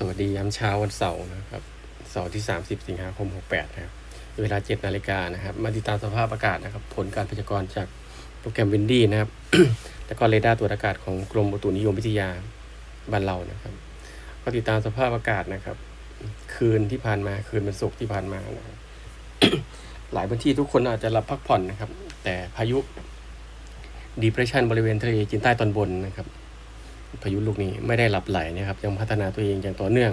สวัสดียามเช้าวันเสาร์นะครับ เสาร์ที่ 30 สิงหาคม 68 นะครับ เวลา 7 นาฬิกานะครับ มาติดตามสภาพอากาศนะครับ ผลการพยากรณ์จากโปรแกรมวินดี้นะครับ แล้วก็เรดาร์ตรวจอากาศของกรมอุตุนิยมวิทยาบ้านเรานะครับ ก็ติดตามสภาพอากาศนะครับ คืนที่ผ่านมา คืนวันศุกร์ที่ผ่านมานะครับ หลายพื้นที่ทุกคนอาจจะหลับพักผ่อนนะครับ แต่พายุ depression บริเวณทะเลจีนใต้ตอนบนนะครับ พายุลูกนี้ไม่ได้หลับไหลนะครับ ยังพัฒนาตัวเองอย่างต่อเนื่อง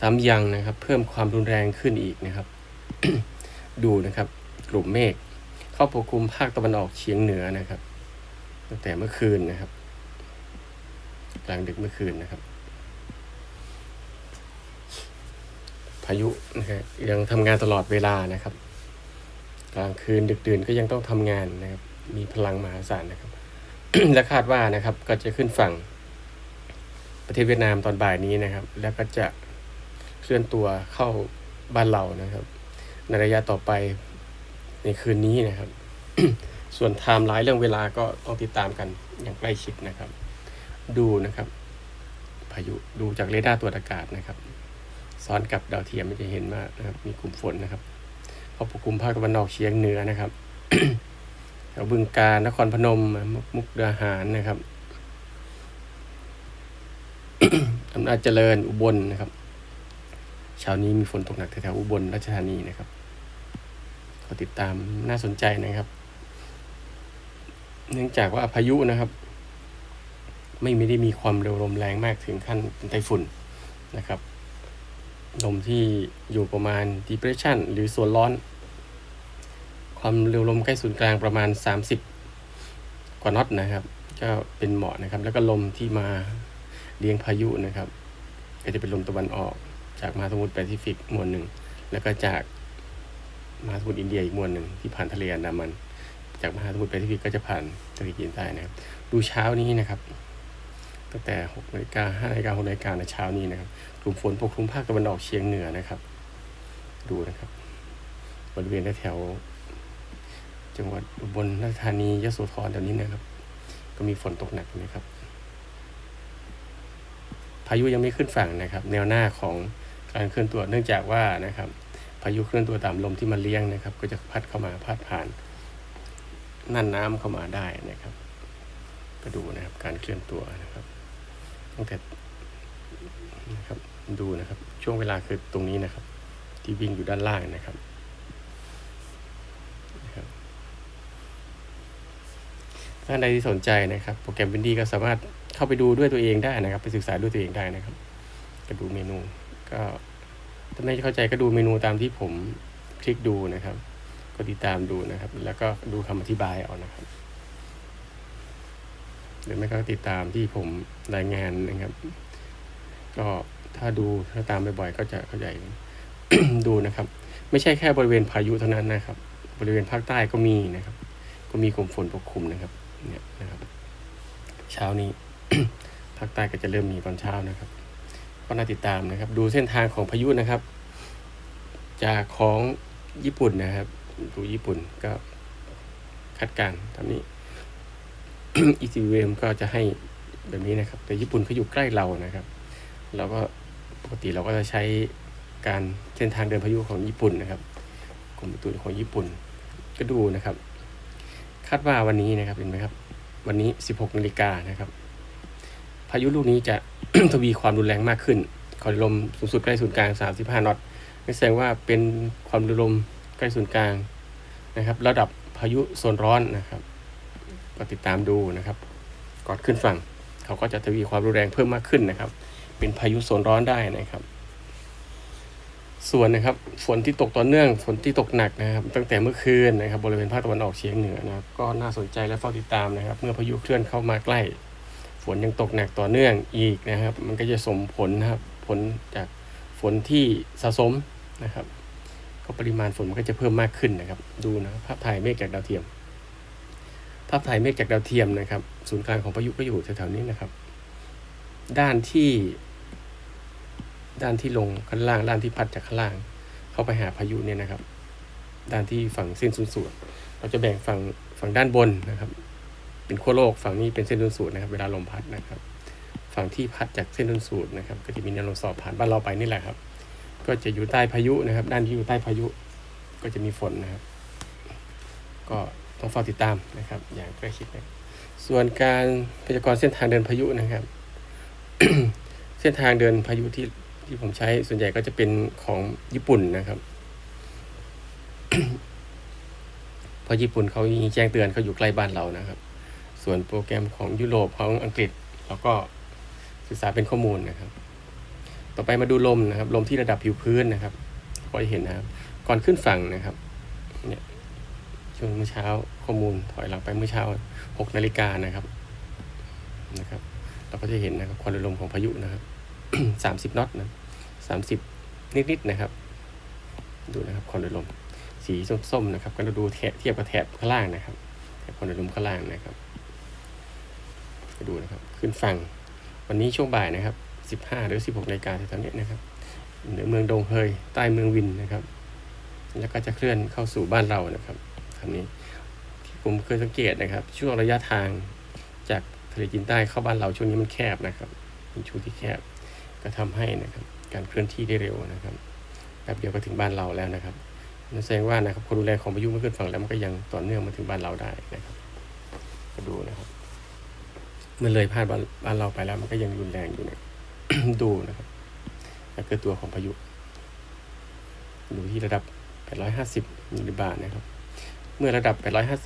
ซ้ำยังนะครับ เพิ่มความรุนแรงขึ้นอีกนะครับ ดูนะครับ กลุ่มเมฆเข้าปกคลุมภาคตะวันออกเฉียงเหนือนะครับตั้งแต่เมื่อคืนนะครับ กลางดึกเมื่อคืนนะครับ พายุนะฮะยังทำงานตลอดเวลานะครับ กลางคืนดึกดื่นก็ยังต้องทำงานนะครับ มีพลังมหาศาลนะครับ และคาดว่านะครับก็จะขึ้นฝั่ง ประเทศเวียดนามตอนบ่ายนี้นะครับ แล้วก็จะเคลื่อนตัวเข้าบ้านเรานะครับ ในระยะต่อไปในคืนนี้นะครับ ส่วนไทม์ไลน์เรื่องเวลาก็ต้องติดตามกันอย่างใกล้ชิดนะครับ ดูนะครับ พายุดูจากเรดาร์ตรวจอากาศนะครับ ซ้อนกับดาวเทียมมันจะเห็นว่านะครับ มีกลุ่มฝนนะครับพอปกคลุมภาคตะวันออกเฉียงเหนือนะครับแถวบึงกาฬนครพนมมุกดาหารนะครับ อำนาจเจริญอุบลนะครับเช้านี้มีฝนตกหนักแถวๆอุบลราชธานีนะครับขอติดตามน่าสนใจนะครับ เนื่องจากว่าพายุนะครับ ไม่ไม่ได้มีความเร็วลมแรงมากถึงขั้นเป็นไต้ฝุ่นนะครับ ลมที่อยู่ประมาณ depression หรือโซนร้อน ความเร็วลมใกล้ศูนย์กลางประมาณ 30 กว่าน็อตนะครับ ก็เป็นเหมาะนะครับ แล้วก็ลมที่มา เลี้ยงพายุนะครับ ก็จะเป็นลมตะวันออกจากมหาสมุทรแปซิฟิกมวลหนึ่ง แล้วก็จากมหาสมุทรอินเดียอีกมวลหนึ่งที่ผ่านทะเลอันดามัน จากมหาสมุทรแปซิฟิกก็จะผ่านทะเลจีนใต้นะครับ ดูเช้านี้นะครับ ตั้งแต่6นาฬิกา5นาฬิกา6นาฬิกาในเช้านี้นะครับ กลุ่มฝนปกคลุมภาคตะวันออกเฉียงเหนือนะครับ ดูนะครับ บริเวณแถวจังหวัดอุบลราชธานียโสธรแถวนี้นะครับ ก็มีฝนตกหนักนะครับายุยังไม่ขึ้นฝั่งนะครับ แนวหน้าของการเคลื่อนตัวเนื่องจากว่านะครับ พายุเคลื่อนตัวตามลมที่มาเลี้ยงนะครับ ก็จะพัดเข้ามาพัดผ่านน่านน้ำเข้ามาได้นะครับ ก็ดูนะครับการเคลื่อนตัวนะครับตั้งแต่นะครับดูนะครับช่วงเวลาคือตรงนี้นะครับ ที่วิ่งอยู่ด้านล่างนะครับนะครับท่านใดที่สนใจนะครับ โปรแกรมวินดี้ก็สามารถ เข้าไปดูด้วยตัวเองได้นะครับ ไปศึกษาด้วยตัวเองได้นะครับ ก็ดูเมนู ก็ถ้าไม่เข้าใจก็ดูเมนูตามที่ผมคลิกดูนะครับ ก็ติดตามดูนะครับ แล้วก็ดูคำอธิบายเอานะครับหรือไม่ก็ติดตามที่ผมรายงานนะครับ ก็ถ้าดูถ้าตามบ่อยๆก็จะเข้าใจดูนะครับ ไม่ใช่แค่บริเวณพายุเท่านั้นนะครับ บริเวณภาคใต้ก็มีนะครับ ก็มีกลุ่มฝนปกคลุมนะครับ เนี่ยนะครับ เช้านี้ ภาคใต้ก็จะเริ่มมีตอนเช้านะครับ ก็น่าติดตามนะครับ ดูเส้นทางของพายุนะครับ จากของญี่ปุ่นนะครับ ดูญี่ปุ่นก็คาดการณ์ตามนี้ ECVM ก็จะให้แบบนี้นะครับ แต่ญี่ปุ่นเขาอยู่ใกล้เรานะครับ เราก็ปกติเราก็จะใช้การเส้นทางเดินพายุของญี่ปุ่นนะครับกรมอุตุของญี่ปุ่นก็ดูนะครับ คาดว่าวันนี้นะครับเห็นไหมครับ วันนี้ 16นาฬิกานะครับ พายุลูกนี้จะทวีความรุนแรงมากขึ้นความเร็วลมสูงสุดใกล้ศูนย์กลาง 35 นอตนั่แสดงว่าเป็นความร็วลมใกล้ศูนย์กลางนะครับ ระดับพายุโซนร้อนนะครับก็ติดตามดูนะครับ ก่อนขึ้นฝั่ง เขาก็จะทวีความรุนแรงเพิ่มมากขึ้นนะครับ เป็นพายุโซนร้อนได้นะครับส่วนนะครับฝนที่ตกต่อเนื่องฝนที่ตกหนักนะครับ ตั้งแต่เมื่อคืนนะครับ บริเวณภาคตะวันออกเฉียงเหนือนะครับก็น่าสนใจและเฝ้าติดตามนะครับ เมื่อพายุเคลื่อนเข้ามาใกล้ ฝนยังตกหนักต่อเนื่องอีกนะครับ มันก็จะส่งผลนะครับผลจากฝนที่สะสมนะครับ ก็ปริมาณฝนมันก็จะเพิ่มมากขึ้นนะครับ ดูนะครับภาพถ่ายเมฆจากดาวเทียม ภาพถ่ายเมฆจากดาวเทียมนะครับ ศูนย์กลางของพายุก็อยู่แถวๆนี้นะครับ ด้านที่ ด้านที่ลงข้างล่าง ด้านที่พัดจากข้างล่าง เข้าไปหาพายุเนี่ยนะครับ ด้านที่ฝั่งเส้นศูนย์สูตรเราจะแบ่งฝั่งฝั่งด้านบนนะครับ เป็นขั้วโลกฝั่งนี้เป็นเส้นศูนย์สูตรนะครับ เวลาลมพัดนะครับ ฝั่งที่พัดจากเส้นศูนย์สูตรนะครับ ก็จะมีแนวลมสอบผ่านบ้านเราไปนี่แหละครับ ก็จะอยู่ใต้พายุนะครับ ด้านที่อยู่ใต้พายุก็จะมีฝนนะครับ ก็ต้องเฝ้าติดตามนะครับ อย่างใกล้ชิดนะส่วนการพยากรณ์เส้นทางเดินพายุนะครับ เส้นทางเดินพายุที่ที่ผมใช้ส่วนใหญ่ก็จะเป็นของญี่ปุ่นนะครับเพราะญี่ปุ่นเขามีแจ้งเตือนเขาอยู่ใกล้บ้านเรานะครับ ส่วนโปรแกรมของยุโรปของอังกฤษเราก็ศึกษาเป็นข้อมูลนะครับ ต่อไปมาดูลมนะครับ ลมที่ระดับผิวพื้นนะครับก็จะเห็นนะครับ ก่อนขึ้นฝั่งนะครับเนี่ยช่วงเมื่อเช้าข้อมูลถอยหลังไปเมื่อเช้า6นาฬิกานะครับนะครับ เราก็จะเห็นนะครับความเร็วลมของพายุนะครับ30น็อตนะ30นิดๆนะครับ ดูนะครับความเร็วลมสีส้มๆนะครับ ก็เราดูเทียบกับแถบข้างล่างนะครับแถบความเร็วลมข้างล่างนะครับ ก็ดูนะครับ ขึ้นฝั่งวันนี้ช่วงบ่ายนะครับ 15 หรือ 16นาฬิกาแถวๆนี้นะครับเหนือเมืองดงเฮยใต้เมืองวินนะครับ แล้วก็จะเคลื่อนเข้าสู่บ้านเรานะครับคำนี้ที่ผมเคยสังเกตนะครับ ช่วงระยะทางจากทะเลจีนใต้เข้าบ้านเราช่วงนี้มันแคบนะครับเป็นช่วงที่แคบก็ทำให้นะครับ การเคลื่อนที่ได้เร็วนะครับแป๊บเดียวก็ถึงบ้านเราแล้วนะครับนั่นแสดงว่านะครับความรุนแรงของพายุเมื่อขึ้นฝั่งแล้วมันก็ยังต่อเนื่องมาถึงบ้านเราได้นะครับ ก็ดูนะครับ มื่อเลยผ่านบ้านบ้านเราไปแล้ว มันก็ยังรุนแรงอยู่นะดูนะครับก็คือตัวของพายุดูที่ระดับ 850มิลลิบาร์นะครับ เมื่อระดับ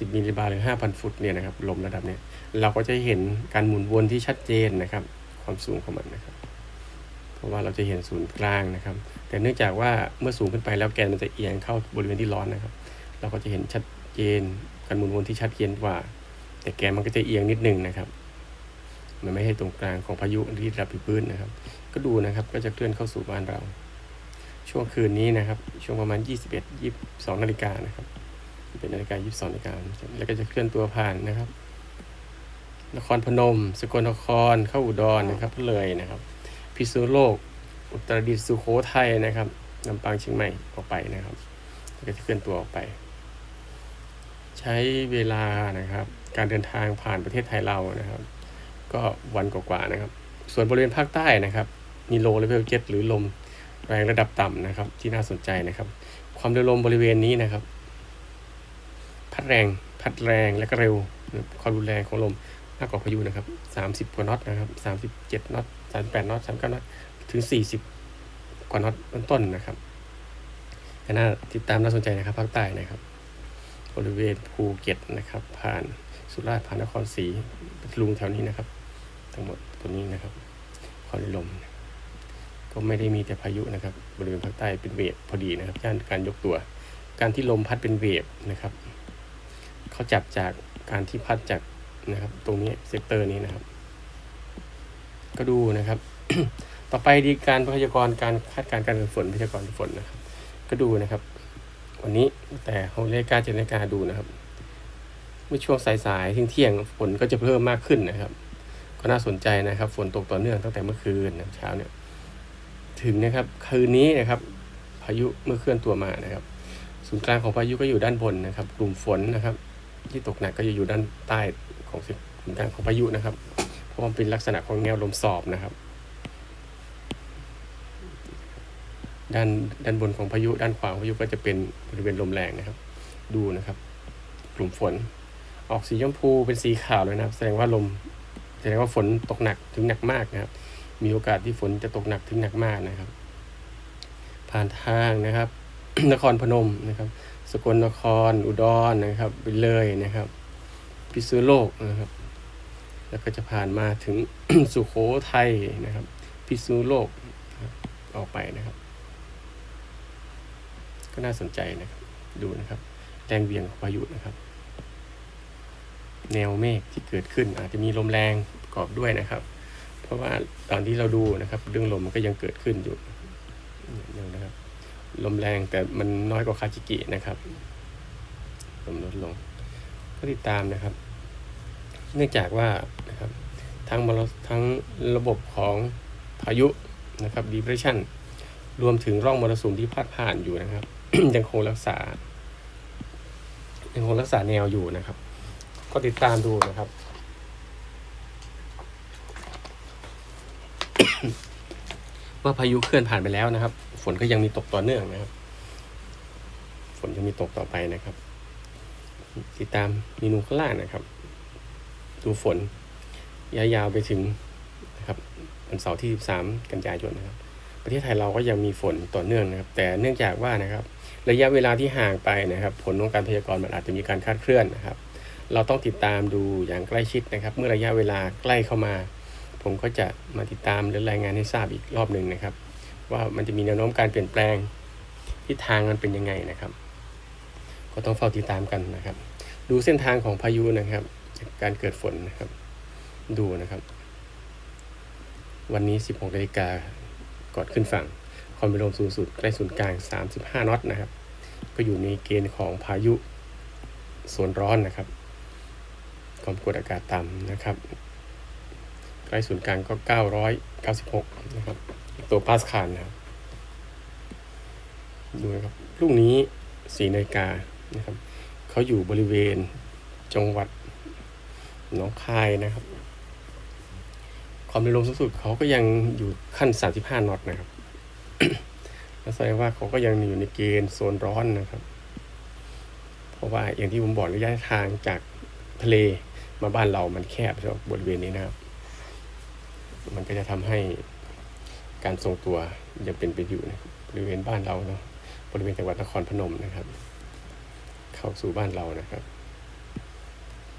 850มิลลิบาร์หรือ 5,000 ฟุตเนี่ยนะครับ ลมระดับเนี้ยเราก็จะเห็นการหมุนวนที่ชัดเจนนะครับ ความสูงของมันนะครับ เพราะว่าเราจะเห็นศูนย์กลางนะครับ แต่เนื่องจากว่าเมื่อสูงขึ้นไปแล้วแกนมันจะเอียงเข้าบริเวณที่ร้อนนะครับ เราก็จะเห็นชัดเจน การหมุนวนที่ชัดเจนกว่า แต่แกนมันก็จะเอียงนิดนึงนะครับ มันไม่ให้ตรงกลางของพายุที่รับผิวพื้นนะครับ ก็ดูนะครับก็จะเคลื่อนเข้าสู่บ้านเรา ช่วงคืนนี้นะครับ ช่วงประมาณ 21 22นาฬิกานะครับเป็นนาฬิกา22นาฬิกาแล้วก็จะเคลื่อนตัวผ่านนะครับ นครพนม สกลนครเข้าอุดรนะครับเลยนะครับ พิษณุโลก อุตรดิตถ์สุโขทัยนะครับลำปางเชียงใหม่ออกไปนะครับแล้วก็จะเคลื่อนตัวออกไป ใช้เวลานะครับ การเดินทางผ่านประเทศไทยเรานะครับ ก็วันกว่าๆนะครับ ส่วนบริเวณภาคใต้นะครับ มีโลเลเวลเจ็หรือลมแรงระดับต่ำนะครับ ที่น่าสนใจนะครับ ความเร็วลมบริเวณนี้นะครับ พัดแรง พัดแรงและก็เร็วความรุนแรงของลมมากกว่าพายุนะครับสามสิบกว่าน็อตนะครับสามสิบเจ็ดน็อตสามแปดน็อตสามเก้าน็อตถึงสี่สิบกว่าน็อตต้นๆนะครับก็น่าติดตามน่าสนใจนะครับภาคใต้นะครับ บริเวณภูเก็ตนะครับ ผ่านสุราษฎร์ผ่านนครศรีลุงแถวนี้นะครับ ทั้งหมดตัวนี้นะครับความร็วลม ก็ไม่ได้มีแต่พายุนะครับ บริเวณภาคใต้เป็นเวฟพอดีนะครับการการยกตัว การที่ลมพัดเป็นเวฟนะครับเขาจับจากการที่พัดจากนะครับ ตรงนี้เซกเตอร์นี้นะครับ ก็ดูนะครับ ต่อไปดีการพยากรณ์การคาดการณ์การเกิดฝนพยากรณ์ฝนนะครับ ก็ดูนะครับ วันนี้แต่หกนาฬิกาเจ็ดนาฬิกาดูนะครับเมื่อช่วงสายๆเที่ยงๆฝนก็จะเพิ่มมากขึ้นนะครับ ก็น่าสนใจนะครับ ฝนตกต่อเนื่องตั้งแต่เมื่อคืนเช้าเนี่ย ถึงนะครับคืนนี้นะครับ พายุเมื่อเคลื่อนตัวมานะครับ ศูนย์กลางของพายุก็อยู่ด้านบนนะครับ กลุ่มฝนนะครับ ที่ตกหนักก็จะอยู่ด้านใต้ของศูนย์กลางของพายุนะครับเพราะมันเป็นลักษณะของแนวลมสอบนะครับ ด้านด้านบนของพายุด้านขวาของพายุก็จะเป็นบริเวณลมแรงนะครับ ดูนะครับ กลุ่มฝนออกสีชมพูเป็นสีขาวเลยนะครับ แสดงว่าลม แสดงว่าฝนตกหนักถึงหนักมากนะครับ มีโอกาสที่ฝนจะตกหนักถึงหนักมากนะครับ ผ่านทางนะครับ นครพนมนะครับ สกลนคร อุดรนะครับไปเลยนะครับ พิษณุโลกนะครับ แล้วก็จะผ่านมาถึงสุโขทัยนะครับ พิษณุโลกออกไปนะครับ ก็น่าสนใจนะครับ ดูนะครับแรงเวียงของพายุนะครับ แนวเมฆที่เกิดขึ้น อาจจะมีลมแรงประกอบด้วยนะครับ เพราะว่าตอนที่เราดูนะครับ เรื่องลมมันก็ยังเกิดขึ้นอยู่นะครับลมแรงแต่มันน้อยกว่าคาจิกินะครับลมลดลง ก็ติดตามนะครับ เนื่องจากว่านะครับทั้งมรทั้งระบบของพายุนะครับ depression รวมถึงร่องมรสุมที่พาดผ่านอยู่นะครับ ยังคงรักษายังคงรักษาแนวอยู่นะครับ ก็ติดตามดูนะครับ ว่าพายุเคลื่อนผ่านไปแล้วนะครับ ฝนก็ยังมีตกต่อเนื่องนะครับ ฝนยังมีตกต่อไปนะครับ ติดตามเมนูข้างล่างนะครับ ดูฝนยาวๆไปถึงนะครับวันเสาร์ที่ 13 กันยายนนะครับ ประเทศไทยเราก็ยังมีฝนต่อเนื่องนะครับ แต่เนื่องจากว่านะครับ ระยะเวลาที่ห่างไปนะครับ ผลของการพยากรณ์มันอาจจะมีการคาดเคลื่อนนะครับ เราต้องติดตามดูอย่างใกล้ชิดนะครับ เมื่อระยะเวลาใกล้เข้ามา ผมก็จะมาติดตามและรายงานให้ทราบอีกรอบหนึ่งนะครับ ว่ามันจะมีแนวโน้มการเปลี่ยนแปลงทิศทางมันเป็นยังไงนะครับ ก็ต้องเฝ้าติดตามกันนะครับ ดูเส้นทางของพายุนะครับ การเกิดฝนนะครับ ดูนะครับ วันนี้ 16นาฬิกาก่อนขึ้นฝั่งความเป็นลมสูงสุดใกล้ศูนย์กลาง 35น็อตนะครับ ก็อยู่ในเกณฑ์ของพายุโซนร้อนนะครับ ความกดอากาศต่ำนะครับใกล้ศูนย์กลางก็ 996 นะครับ ตัวปาสคาลนะครับดูนะครับพรุ่งนี้4นาฬิกานะครับเขาอยู่บริเวณจังหวัดหนองคายนะครับ ความเร็วลมสูงสุดเขาก็ยังอยู่ขั้น 35 นอตนะครับนั่นแสดงว่าเขาก็ยังอยู่ในเกณฑ์โซนร้อนนะครับ เพราะว่าอย่างที่ผมบอกระยะทางจากทะเล มาบ้านเรามันแคบสำหรับบริเวณนี้นะครับ มันก็จะทำให้การทรงตัวยังเป็นไปอยู่นะบบริเวณบ้านเราเนาะบริเวณจังหวัดนครพนมนะครับ เข้าสู่บ้านเรานะครับ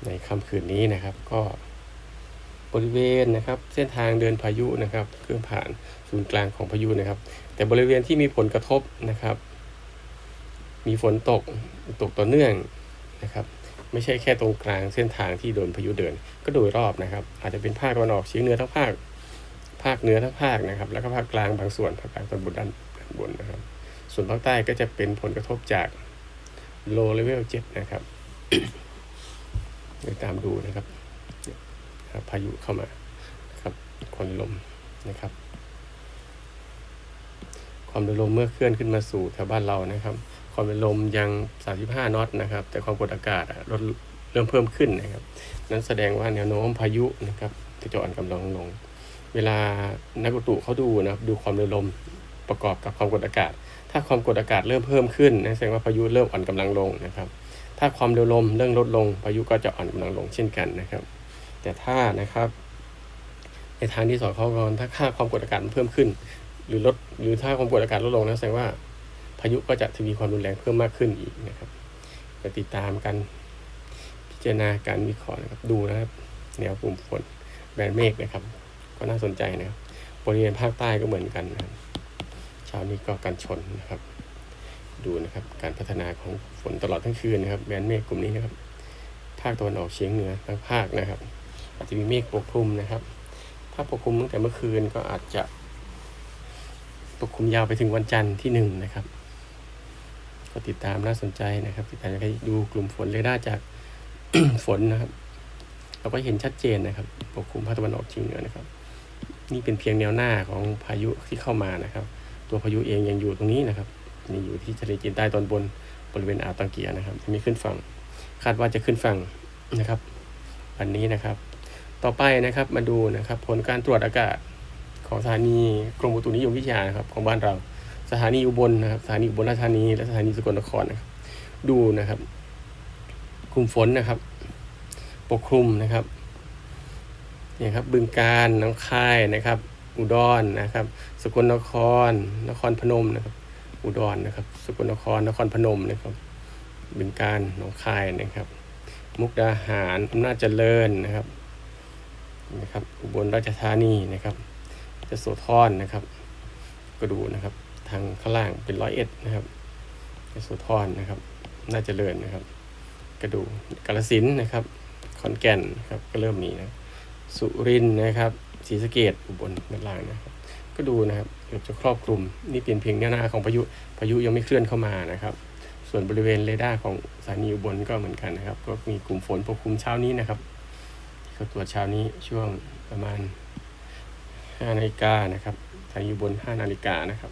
ในค่ำคืนนี้นะครับ ก็บริเวณนะครับ เส้นทางเดินพายุนะครับเคลื่อนผ่านศูนย์กลางของพายุนะครับ แต่บริเวณที่มีผลกระทบนะครับ มีฝนตกตกต่อเนื่องนะครับ ไม่ใช่แค่ตรงกลางเส้นทางที่โดนพายุเดิน ก็โดยรอบนะครับ อาจจะเป็นภาคตะวันออกเฉียงเหนือทั้งภาค ภาคเหนือทั้งภาคนะครับ แล้วก็ภาคกลางบางส่วนภาคกลางตอนบนด้านด้านบนนะครับ ส่วนภาคใต้ก็จะเป็นผลกระทบจาก low level 7นะครับไปตามดูนะครับพายุเข้ามาครับความลมนะครับ ความเร็วลมเมื่อเคลื่อนขึ้นมาสู่แถวบ้านเรานะครับ ความเร็วลมยัง 35 น็อตนะครับ แต่ความกดอากาศลดเริ่มเพิ่มขึ้นนะครับ นั้นแสดงว่าแนวโน้มพายุนะครับจะอ่อนกำลังลง เวลานักอุตุเขาดูนะครับดูความเร็วลมประกอบกับความกดอากาศ ถ้าความกดอากาศเริ่มเพิ่มขึ้นนะแสดงว่าพายุเริ่มอ่อนกำลังลงนะครับ ถ้าความเร็วลมเริ่มลดลง พายุก็จะอ่อนกำลังลงเช่นกันนะครับ แต่ถ้านะครับ ในทางที่สอดคล้องกันถ้าค่าความกดอากาศมันเพิ่มขึ้น หรือลดหรือถ้าความกดอากาศลดลงนะแสดงว่าายุก็จะทวีความรุนแรงเพิ่มมากขึ้นอีกนะครับจะติดตามกันพิจารณาการวิเคราะห์นะครับดูนะครับแนวกลุ่มฝนแบนเมฆนะครับ ก็น่าสนใจนะครับบริเวณภาคใต้ก็เหมือนกันนะครับเช้านี้ก็กันชนนะครับ ดูนะครับการพัฒนาของฝนตลอดทั้งคืนนะครับแบนเมฆกลุ่มนี้นะครับ ภาคตะวันออกเฉียงเหนือทั้งภาคนะครับ อาจจะมีเมฆปกคลุมนะครับ ถ้าปกคลุมตั้งแต่เมื่อคืนก็อาจจะปกคลุมยาวไปถึงวันจันทร์ที่หนึ่งนะครับ ก็ติดตามน่าสนใจนะครับ ติดตามให้ดูกลุ่มฝนเรดาร์จากฝนนะครับ เราก็เห็นชัดเจนนะครับ ปกคลุมภาคตะวันออกเฉียงเหนือนะครับ นี่เป็นเพียงแนวหน้าของพายุที่เข้ามานะครับ ตัวพายุเองยังอยู่ตรงนี้นะครับนี่อยู่ที่ทะเลจีนใต้ตอนบนบริเวณอ่าวตังเกียนะครับไม่ขึ้นฝั่ง คาดว่าจะขึ้นฝั่งนะครับ วันนี้นะครับ ต่อไปนะครับมาดูนะครับ ผลการตรวจอากาศของสถานีกรมอุตุนิยมวิทยานะครับของบ้านเรา สถานีอุบลนะครับ สถานีอุบลราชธานี และสถานีสกลนครนะครับ ดูนะครับ กลุ่มฝนนะครับ ปกคลุมนะครับเนี่ยครับบึงการน้องคายนะครับ อุดรนะครับ สกลนคร นครพนมนะครับ อุดรนะครับ สกลนคร นครพนมนะครับ บึงการหนองคายนะครับ มุกดาหารอำนาจเจริญนะครับนะครับ อุบลราชธานีนะครับจะโสธรนะครับ ก็ดูนะครับ ทางข้างล่างเป็นร้อยเอ็ดนะครับจะโสธรนะครับ น่าจะเจริญนะครับ กระดูกาลสินนะครับ ขอนแก่นนะครับก็เริ่มมีนะสุรินนะครับศรีสะเกดอุบลด้านล่างนะครับ ก็ดูนะครับเกือบจะครอบคลุม นี่เป็นเพียงแนวหน้าของพายุพายุยังไม่เคลื่อนเข้ามานะครับ ส่วนบริเวณเรดาร์ของสถานีอุบลก็เหมือนกันนะครับ ก็มีกลุ่มฝนปกคลุมเช้านี้นะครับเขาตรวจเช้านี้ช่วงประมาณ5นาฬิกานะครับสถานีอุบล5นาฬิกานะครับ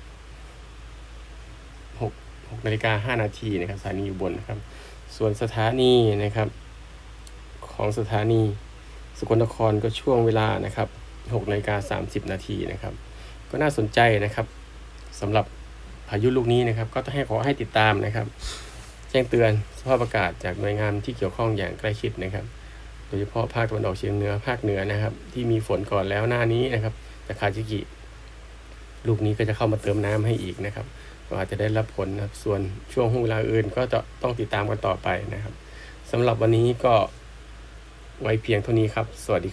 6นาฬิกา5นาทีนะครับสถานีอุบลนะครับ ส่วนสถานีนะครับ ของสถานีสกลนครก็ช่วงเวลานะครับ6นาฬิกา30 นาทีนะครับ ก็น่าสนใจนะครับสำหรับพายุลูกนี้นะครับ ก็ต้องให้ขอให้ติดตามนะครับ แจ้งเตือนสภาพอากาศจากหน่วยงานที่เกี่ยวข้องอย่างใกล้ชิดนะครับ โดยเฉพาะภาคตะวันออกเฉียงเหนือภาคเหนือนะครับ ที่มีฝนก่อนแล้วหน้านี้นะครับจากคาจิกิลูกนี้ก็จะเข้ามาเติมน้ำให้อีกนะครับ ก็อาจจะได้รับผลนะครับ ส่วนช่วงห่วงเวลาอื่นก็จะต้องติดตามกันต่อไปนะครับสำหรับวันนี้ก็ไว้เพียงเท่านี้ครับ สวัสดีครับ